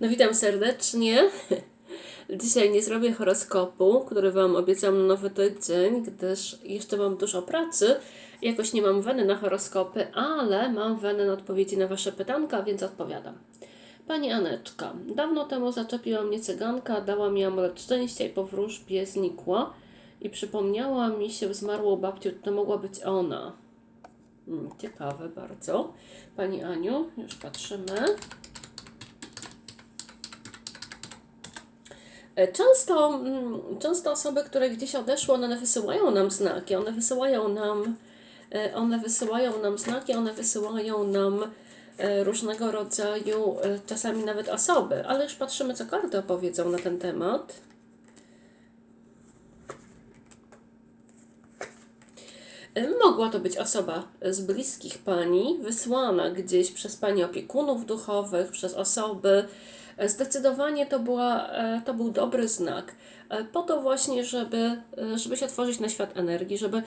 No witam serdecznie. Dzisiaj nie zrobię horoskopu, który Wam obiecam na nowy tydzień, gdyż jeszcze mam dużo pracy. Jakoś nie mam weny na horoskopy, ale mam wenę na odpowiedzi na Wasze pytanka, więc odpowiadam. Pani Aneczka, dawno temu zaczepiła mnie cyganka, dała mi amulet szczęścia i po wróżbie znikła i przypomniała mi się zmarłą babciu, to mogła być ona. Mm, Ciekawe bardzo. Pani Aniu, już patrzymy. Często, mm, często osoby, które gdzieś odeszły, one wysyłają nam znaki, one wysyłają nam, e, one wysyłają nam znaki, one wysyłają nam e, różnego rodzaju, e, czasami nawet osoby, ale już patrzymy, co karty opowiedzą na ten temat. E, Mogła to być osoba z bliskich pani, wysłana gdzieś przez pani opiekunów duchowych, przez osoby. Zdecydowanie to, była, e, to był dobry znak. E, Po to właśnie, żeby, e, żeby się otworzyć na świat energii, żeby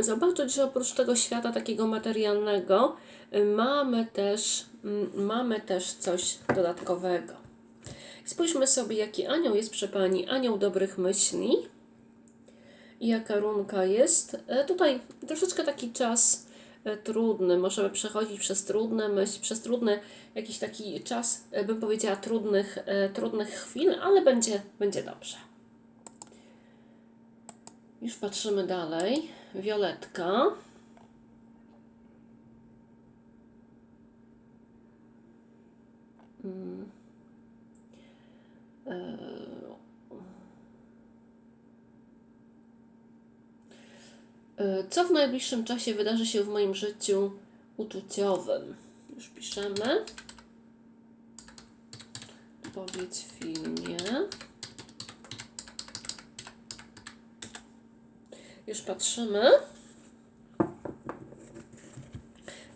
zobaczyć, że oprócz tego świata takiego materialnego e, mamy też, mm, mamy też coś dodatkowego. Spójrzmy sobie, jaki anioł jest przy pani, anioł dobrych myśli jaka runka jest. Tutaj troszeczkę taki czas trudny, możemy przechodzić przez trudne myśli, przez trudny jakiś taki czas, e, bym powiedziała, trudnych, e, trudnych chwil, ale będzie, będzie dobrze. Już patrzymy dalej. Violetka. Mm. E, Co w najbliższym czasie wydarzy się w moim życiu uczuciowym? Już piszemy. Powiedz w filmie. Już patrzymy.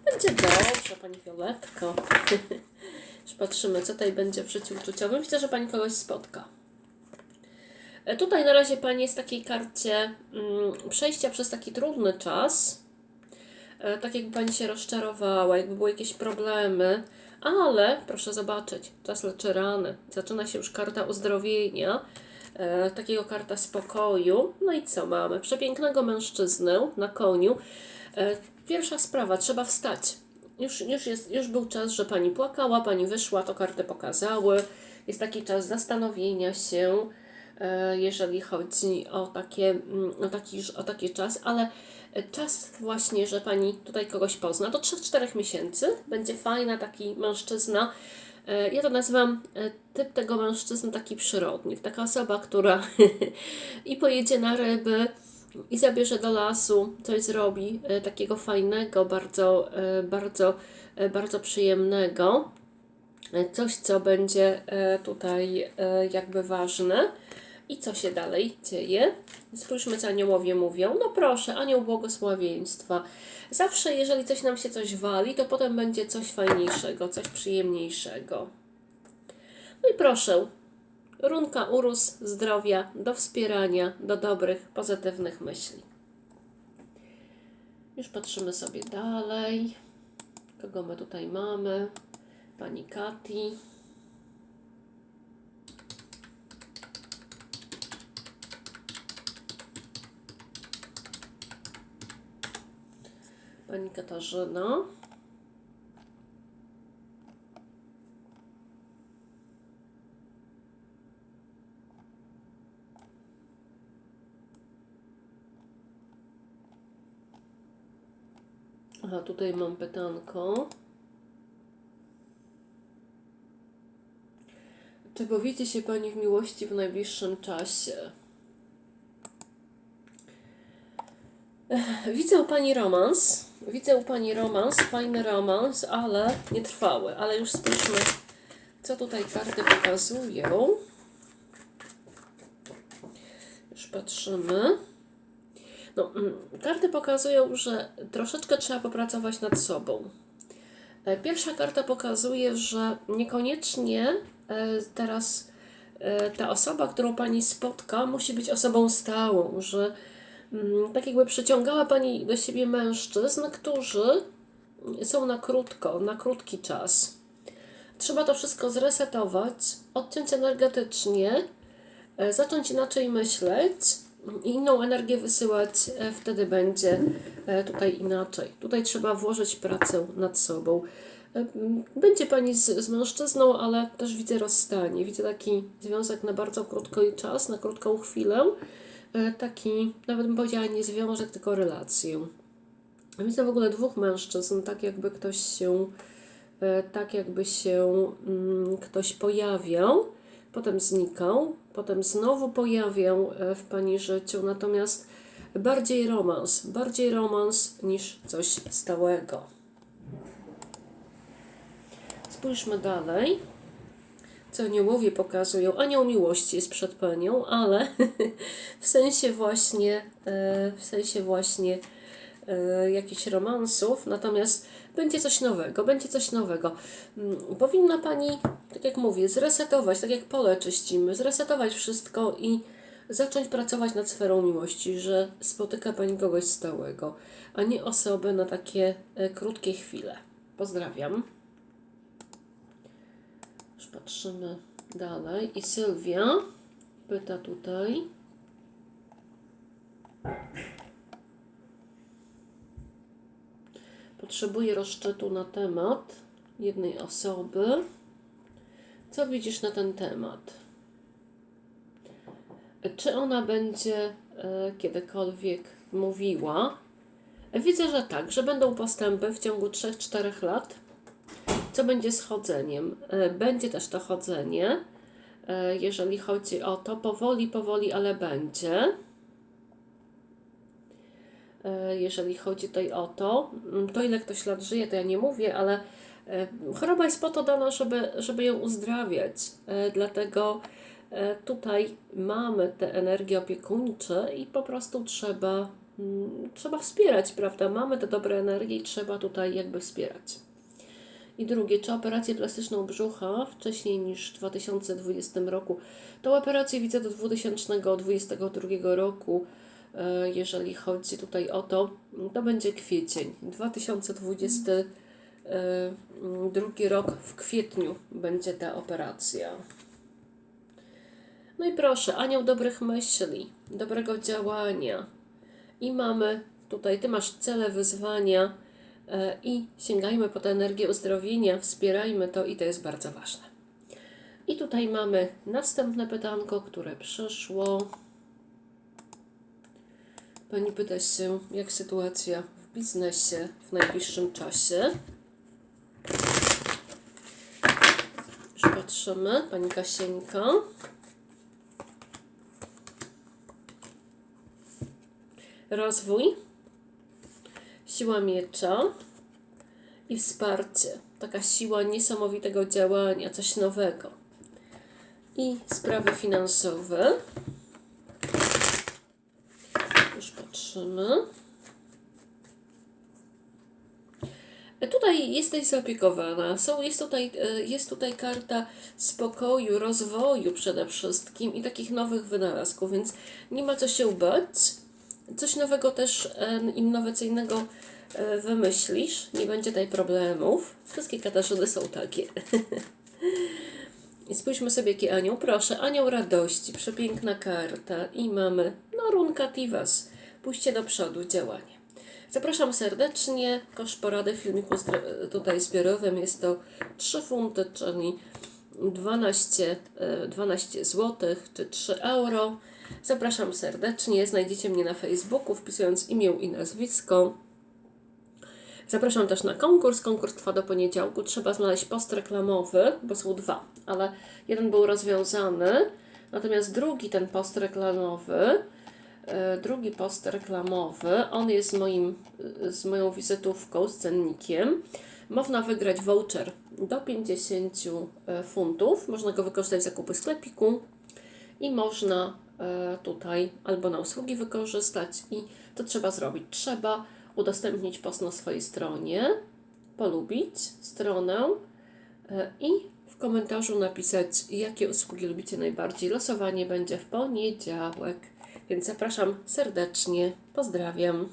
Będzie dobrze, Pani Violetko. Już patrzymy, co tutaj będzie w życiu uczuciowym. Widzę, że Pani kogoś spotka. E, Tutaj na razie Pani jest w takiej karcie mm, przejścia przez taki trudny czas. E, Tak jakby Pani się rozczarowała, jakby były jakieś problemy, ale proszę zobaczyć, czas leczy rany. Zaczyna się już karta uzdrowienia, e, takiego karta spokoju. No i co mamy? Przepięknego mężczyznę na koniu. E, Pierwsza sprawa, trzeba wstać. Już, już, jest, już był czas, że Pani płakała, Pani wyszła, to karty pokazały. Jest taki czas zastanowienia się, jeżeli chodzi o, takie, mm, o, taki, o taki czas, ale czas właśnie, że Pani tutaj kogoś pozna, do 3-4 miesięcy będzie fajna taki mężczyzna. E, Ja to nazywam e, typ tego mężczyzny taki przyrodnik, taka osoba, która i pojedzie na ryby, i zabierze do lasu, coś zrobi e, takiego fajnego, bardzo, e, bardzo, e, bardzo przyjemnego. E, Coś, co będzie e, tutaj e, jakby ważne. I co się dalej dzieje? Spójrzmy, co aniołowie mówią. No proszę, anioł błogosławieństwa. Zawsze, jeżeli coś nam się coś wali, to potem będzie coś fajniejszego, coś przyjemniejszego. No i proszę, runka urósł zdrowia, do wspierania, do dobrych, pozytywnych myśli. Już patrzymy sobie dalej. Kogo my tutaj mamy? Pani Kati. Pani Katarzyna. Aha, tutaj mam pytanko. Czy powiecie się Pani w miłości w najbliższym czasie? Widzę u Pani romans. Widzę u Pani romans, fajny romans, ale nietrwały. Ale już spójrzmy, co tutaj karty pokazują. Już patrzymy. No, mm, karty pokazują, że troszeczkę trzeba popracować nad sobą. E, Pierwsza karta pokazuje, że niekoniecznie e, teraz e, ta osoba, którą Pani spotka, musi być osobą stałą, że tak jakby przyciągała Pani do siebie mężczyzn, którzy są na krótko, na krótki czas. Trzeba to wszystko zresetować, odciąć energetycznie, e, zacząć inaczej myśleć i inną energię wysyłać, e, wtedy będzie e, tutaj inaczej. Tutaj trzeba włożyć pracę nad sobą. Będzie Pani z, z mężczyzną, ale też widzę rozstanie. Widzę taki związek na bardzo krótki czas, na krótką chwilę. E, Taki, nawet bym powiedziała, nie związek, tylko relację. Widzę w ogóle dwóch mężczyzn, tak jakby ktoś się, e, tak jakby się mm, ktoś pojawiał, potem znikał, potem znowu pojawiał e, w Pani życiu, natomiast bardziej romans, bardziej romans niż coś stałego. Spójrzmy dalej. Co aniołowie pokazują? Anioł miłości jest przed Panią, ale w sensie właśnie, e, w sensie właśnie e, jakichś romansów, natomiast będzie coś nowego, będzie coś nowego. Mm, Powinna Pani, tak jak mówię, zresetować, tak jak pole czyścimy, zresetować wszystko i zacząć pracować nad sferą miłości, że spotyka Pani kogoś stałego, a nie osobę na takie e, krótkie chwile. Pozdrawiam. Patrzymy dalej. I Sylwia pyta tutaj. Potrzebuję rozszczetu na temat jednej osoby. Co widzisz na ten temat? Czy ona będzie e, kiedykolwiek mówiła? Widzę, że tak, że będą postępy w ciągu 3-4 lat. Co będzie z chodzeniem? E, Będzie też to chodzenie, e, jeżeli chodzi o to, powoli, powoli, ale będzie. E, Jeżeli chodzi tutaj o to, mm, to ile ktoś lat żyje, to ja nie mówię, ale choroba jest po to dana, żeby, żeby ją uzdrawiać. Dlatego tutaj mamy te energie opiekuńcze i po prostu trzeba, mm, trzeba wspierać, prawda? Mamy te dobre energie i trzeba tutaj jakby wspierać. I drugie, czy operację plastyczną brzucha wcześniej niż w 2020 roku? Tą operację widzę do 2022 roku. E, Jeżeli chodzi tutaj o to, to będzie kwiecień. 2022 rok w kwietniu będzie ta operacja. No i proszę, anioł dobrych myśli, dobrego działania. I mamy tutaj, ty masz cele, wyzwania e, i sięgajmy po tę energię uzdrowienia, wspierajmy to i to jest bardzo ważne. I tutaj mamy następne pytanko, które przyszło. Pani pyta się, jak sytuacja w biznesie w najbliższym czasie. Już pani Kasieńka. Rozwój, siła miecza i wsparcie. Taka siła niesamowitego działania, coś nowego. I sprawy finansowe. Już patrzymy. E, Tutaj jesteś zaopiekowana. Są, jest, tutaj, e, jest tutaj karta spokoju, rozwoju przede wszystkim i takich nowych wynalazków, więc nie ma co się bać. Coś nowego też innowacyjnego e, wymyślisz. Nie będzie tutaj problemów. Wszystkie Katarzyny są takie. I spójrzmy sobie, jaki anioł. Proszę, anioł radości, przepiękna karta. I mamy, no, runka Tivas. Pójście do przodu, działanie. Zapraszam serdecznie. Koszt porady w filmiku tutaj zbiorowym jest to 3 funty, czyli 12, e, 12 zł czy 3 euro. Zapraszam serdecznie. Znajdziecie mnie na Facebooku wpisując imię i nazwisko. Zapraszam też na konkurs. Konkurs trwa do poniedziałku. Trzeba znaleźć post reklamowy, bo są dwa, ale jeden był rozwiązany. Natomiast drugi, ten post reklamowy, e, drugi post reklamowy, on jest z, moim, z moją wizytówką, z cennikiem. Można wygrać voucher do 50 e, funtów. Można go wykorzystać w zakupy sklepiku i można e, tutaj albo na usługi wykorzystać i to trzeba zrobić. Trzeba udostępnić post na swojej stronie, polubić stronę e, i w komentarzu napisać, jakie usługi lubicie najbardziej. Losowanie będzie w poniedziałek, więc zapraszam serdecznie. Pozdrawiam.